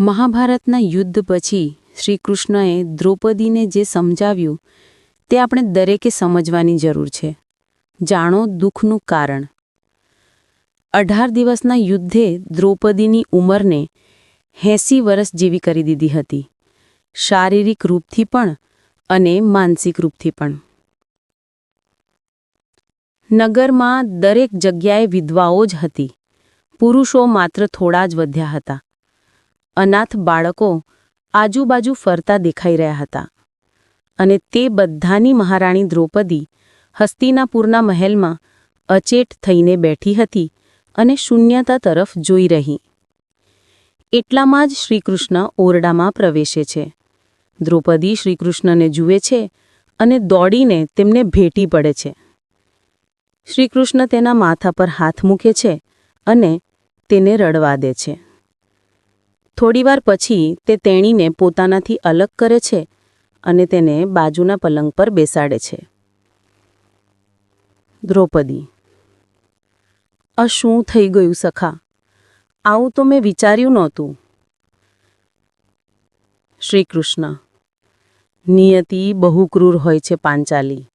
મહાભારતના યુદ્ધ પછી શ્રી કૃષ્ણએ દ્રૌપદીને જે સમજાવ્યું તે આપણે દરેકે સમજવાની જરૂર છે. જાણો દુઃખનું કારણ. અઢાર દિવસના યુદ્ધે દ્રૌપદીની ઉંમરને એંસી વર્ષ જેવી કરી દીધી હતી. શારીરિક રૂપથી પણ અને માનસિક રૂપથી પણ. નગરમાં દરેક જગ્યાએ વિધવાઓ જ હતી. પુરુષો માત્ર થોડા જ વધ્યા હતા. અનાથ બાળકો આજુબાજુ ફરતા દેખાઈ રહ્યા હતા અને તે બધાની મહારાણી દ્રૌપદી હસ્તિનાપુરના મહેલમાં અચેટ થઈને બેઠી હતી અને શૂન્યતા તરફ જોઈ રહી. એટલામાં જ શ્રીકૃષ્ણ ઓરડામાં પ્રવેશે છે. દ્રૌપદી શ્રીકૃષ્ણને જુએ છે અને દોડીને તેમને ભેટી પડે છે. શ્રીકૃષ્ણ તેના માથા પર હાથ મૂકે છે અને તેને રડવા દે છે. થોડીવાર પછી તે તેણીને પોતાનાથી અલગ કરે છે અને તેને બાજુના પલંગ પર બેસાડે છે. દ્રૌપદી, આ શું થઈ ગયું સખા? આવું તો મેં વિચાર્યું નહોતું. શ્રી કૃષ્ણ નિયતિ બહુ ક્રૂર હોય છે પાંચાલી.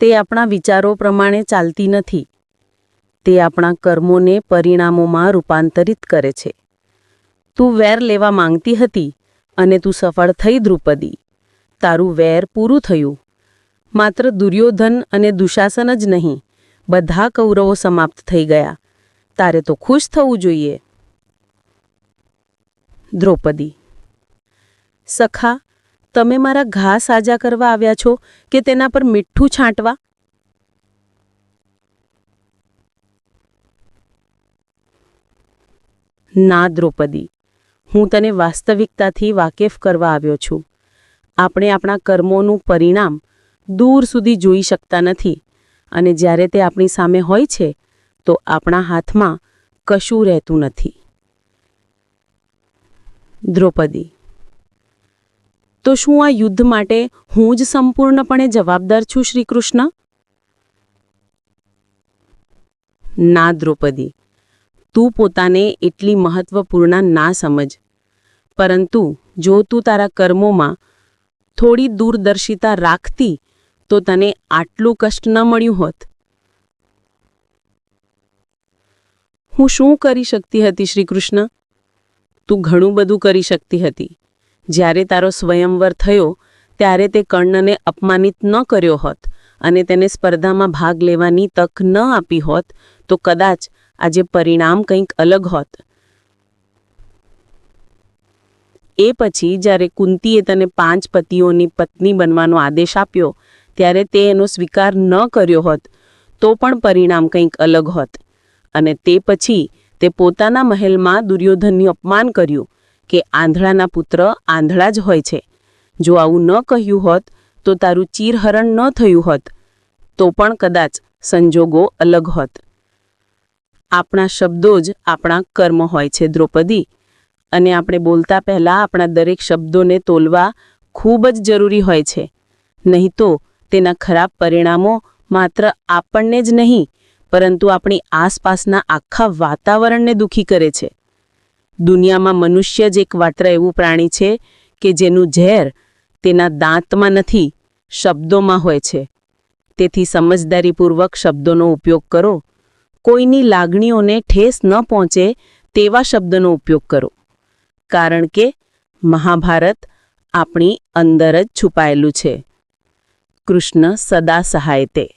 તે આપણા વિચારો પ્રમાણે ચાલતી નથી. તે આપણા કર્મોને પરિણામોમાં રૂપાંતરિત કરે છે. તું વેર લેવા માંગતી હતી અને તું સફળ થઈ દ્રુપદી. તારું વેર પૂરું થયું. માત્ર દુર્યોધન અને દુશાસન જ નહીં, બધા કૌરવો સમાપ્ત થઈ ગયા. તારે તો ખુશ થવું જોઈએ. દ્રૌપદી. સખા, તમે મારા ઘા સાજા કરવા આવ્યા છો કે તેના પર મીઠું છાંટવા? ના દ્રૌપદી. હું તને વાસ્તવિકતાથી વાકેફ કરવા આવ્યો છું. આપણે આપણા કર્મોનું પરિણામ દૂર સુધી જોઈ શકતા નથી અને જ્યારે તે આપણી સામે હોય છે, તો આપણા હાથમાં કશું રહેતું નથી. દ્રૌપદી. તો શું આ યુદ્ધ માટે હું જ સંપૂર્ણપણે જવાબદાર છું શ્રી કૃષ્ણ? ના દ્રૌપદી. તું પોતાને એટલી મહત્વપૂર્ણ ના સમજ. પરંતુ જો તું તારા કર્મોમાં થોડી દૂરદર્શિતા રાખતી, તો તને આટલું કષ્ટ ન મળ્યું હોત. હું શું કરી શકતી હતી શ્રી કૃષ્ણ તું ઘણું બધું કરી શકતી હતી. જ્યારે તારો સ્વયંવર થયો, ત્યારે તે કર્ણને અપમાનિત ન કર્યો હોત અને તેને સ્પર્ધામાં ભાગ લેવાની તક ન આપી હોત, તો કદાચ આજે પરિણામ કંઈક અલગ હોત. એ પછી જ્યારે કુંતીએ તને પાંચ પતિઓની પત્ની બનવાનો આદેશ આપ્યો, ત્યારે તે એનો સ્વીકાર ન કર્યો હોત, તો પણ પરિણામ કંઈક અલગ હોત. અને તે પછી તે પોતાના મહેલમાં દુર્યોધનનું અપમાન કર્યું કે આંધળાના પુત્ર આંધળા જ હોય છે. જો આવું ન કહ્યું હોત, તો તારું ચીરહરણ ન થયું હોત, તો પણ કદાચ સંજોગો અલગ હોત. આપણા શબ્દો જ આપણા કર્મ હોય છે, દ્રૌપદી. અને આપણે બોલતા પહેલાં આપણા દરેક શબ્દોને તોલવા ખૂબ જ જરૂરી હોય છે. નહીં તો તેના ખરાબ પરિણામો માત્ર આપણને જ નહીં, પરંતુ આપણી આસપાસના આખા વાતાવરણને દુઃખી કરે છે. દુનિયામાં મનુષ્ય જ એક માત્ર એવું પ્રાણી છે કે જેનું ઝેર તેના દાંતમાં નથી, શબ્દોમાં હોય છે. તેથી સમજદારીપૂર્વક શબ્દોનો ઉપયોગ કરો. કોઈની લાગણીઓને ઠેસ ન પહોંચે તેવા શબ્દનો ઉપયોગ કરો. કારણ કે મહાભારત આપણી અંદર જ છુપાયેલું છે. કૃષ્ણ સદા સહાય તે